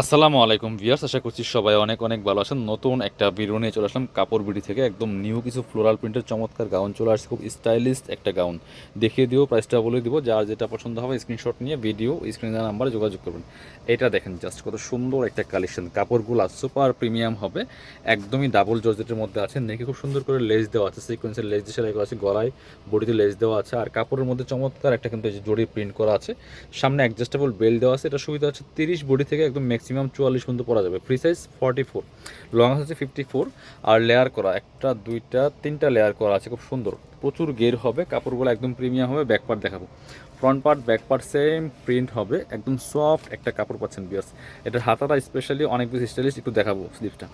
আসসালামু আলাইকুম ভিয়ার্স আশা করছি সবাই অনেক অনেক ভালো আছেন। নতুন একটা ভিডিও নিয়ে চলে আসলাম। কাপড় বিড়ি থেকে একদম নিউ কিছু ফ্লোরাল প্রিন্টের চমৎকার গাউন চলে আসছে। খুব স্টাইলিশ একটা গাউন দেখিয়ে দিও প্রাইসটা বলে দিব। যার যেটা পছন্দ হবে স্ক্রিনশট নিয়ে ভিডিও স্ক্রিনের নাম্বারে যোগাযোগ করবেন। এটা দেখেন জাস্ট কত সুন্দর একটা কালেকশন কাপড়গুলো সুপার প্রিমিয়াম হবে। একদমই ডাবল জর্জেটের মধ্যে আছে। নেকে খুব সুন্দর করে লেস দেওয়া আছে। সিকোয়েন্সের লেস দিয়ে সেলাই আছে। গলায় বডিতে লেস দেওয়া আছে। আর কাপড়ের মধ্যে চমৎকার একটা কিন্তু জড়ি প্রিন্ট করা আছে। সামনে অ্যাডজাস্টেবল বেল্ট দেওয়া আছে। এটা সুবিধা হচ্ছে তিরিশ বডি থেকে একদম ম্যাক্সিমাম চুয়াল্লিশ পর্যন্ত পরা যাবে। Free size forty four long হচ্ছে ফিফটি ফোর আর লেয়ার করা, একটা, দুইটা, তিনটা লেয়ার করা আছে, খুব সুন্দর। প্রচুর গের হবে, কাপড়গুলো একদম প্রিমিয়াম হবে ব্যাকপার দেখাবো। Front part back part same print হবে। একদম সফট একটা কাপড় পাচ্ছেন বিয়াস এটার হাতাটা স্পেশালি অনেক বেশি স্টাইলিশ একটু দেখাবো স্লিপটা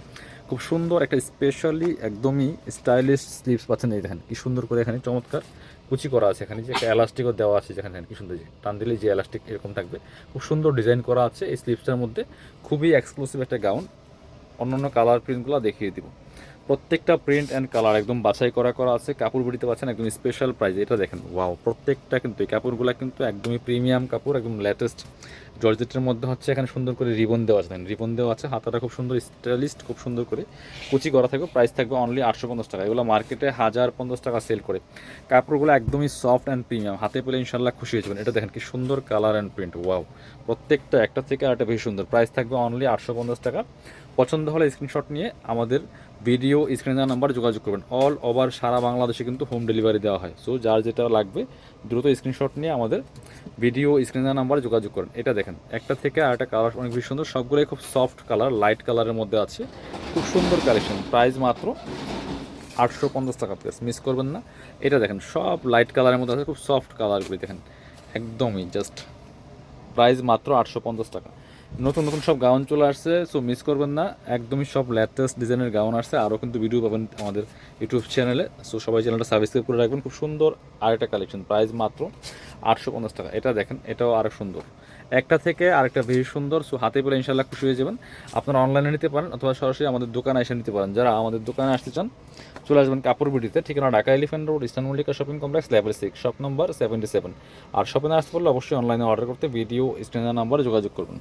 খুব সুন্দর একটা স্পেশালি একদমই স্টাইলিশ স্লিপস পাচ্ছেন এই দেখেন, কি সুন্দর করে এখানে চমৎকার কুচি করা আছে এখানে, যে একটা এলাস্টিকও দেওয়া আছে যেখানে কি সুন্দর যে টান দিলে যে এলাস্টিক এরকম থাকবে। খুব সুন্দর ডিজাইন করা আছে এই স্লিপসটার মধ্যে। খুবই এক্সক্লুসিভ একটা গাউন অন্যান্য কালার প্রিন্টগুলো দেখিয়ে দিব। প্রত্যেকটা প্রিন্ট অ্যান্ড কালার একদম বাছাই করা করা আছে, কাপড় বুড়িতে পাচ্ছেন একদম স্পেশাল প্রাইস এটা দেখেন ওয়াও প্রত্যেকটা কিন্তু এই কাপড়গুলো কিন্তু একদমই প্রিমিয়াম কাপড়, একদম লেটেস্ট জর্জেটের মধ্যে হচ্ছে এখানে সুন্দর করে রিবন দেওয়া আছে। রিবন দেওয়া আছে, হাতাটা খুব সুন্দর স্টাইলিস্ট, খুব সুন্দর করে। কুচি করা থাকবে প্রাইস থাকবে অনলি আটশো পঞ্চাশ টাকা। এগুলো মার্কেটে হাজার পঞ্চাশ টাকা সেল করে। কাপড়গুলো একদমই সফট অ্যান্ড প্রিমিয়াম হাতে পেলে ইনশাল্লাহ খুশি হয়ে যাবেন। এটা দেখেন কি সুন্দর কালার অ্যান্ড প্রিন্ট ওয়াও প্রত্যেকটা একটা থেকে আরেকটা বেশি সুন্দর। প্রাইস থাকবে অনলি আটশো পঞ্চাশ টাকা। পছন্দ হলে স্ক্রিনশট নিয়ে আমাদের ভিডিও স্ক্রিনে দেওয়া নাম্বার যোগাযোগ করবেন। অল ওভার সারা বাংলাদেশে কিন্তু হোম ডেলিভারি দেওয়া হয়। সো যার যেটা লাগবে, দ্রুত স্ক্রিনশট নিয়ে আমাদের ভিডিও স্ক্রিনে দেওয়া নাম্বারে যোগাযোগ করেন। এটা দেখেন একটা থেকে আর একটা কালার অনেক বেশি সুন্দর। সবগুলোই খুব সফট কালার লাইট কালারের মধ্যে আছে। খুব সুন্দর কালেকশন প্রাইস মাত্র আটশো পঞ্চাশ টাকা প্লেস মিস করবেন না। এটা দেখেন, সব লাইট কালারের মধ্যে আছে, খুব সফট কালারগুলি দেখেন, একদমই জাস্ট প্রাইস মাত্র আটশো পঞ্চাশ টাকা। নতুন নতুন সব গাউন চলে আসছে সো মিস করবেন না। একদমই সব লেটেস্ট ডিজাইনের গাউন আসছে আরও কিন্তু ভিডিও পাবেন আমাদের ইউটিউব চ্যানেলে সো সবাই চ্যানেলটা সাবস্ক্রাইব করে রাখবেন, খুব সুন্দর আর একটা কালেকশন প্রাইস মাত্র আটশো পঞ্চাশ টাকা। এটা দেখেন, এটাও আরও সুন্দর। একটা থেকে আরেকটা বেশি সুন্দর। সো হাতে পেলে ইনশাল্লাহ খুশি হয়ে যাবেন। আপনারা অনলাইনে নিতে পারেন অথবা সরাসরি আমাদের দোকানে এসে নিতে পারেন। যারা আমাদের দোকানে আসতে চান, চলে আসবেন কাপড় বিডিতে ঠিকানা Dhaka elephant road, eastern Mallika shopping complex level six shop number seventy seven আর শপিং আসতে পারলে অবশ্যই অনলাইনে অর্ডার করতে ভিডিও স্ক্রিনের নাম্বারে যোগাযোগ করবেন।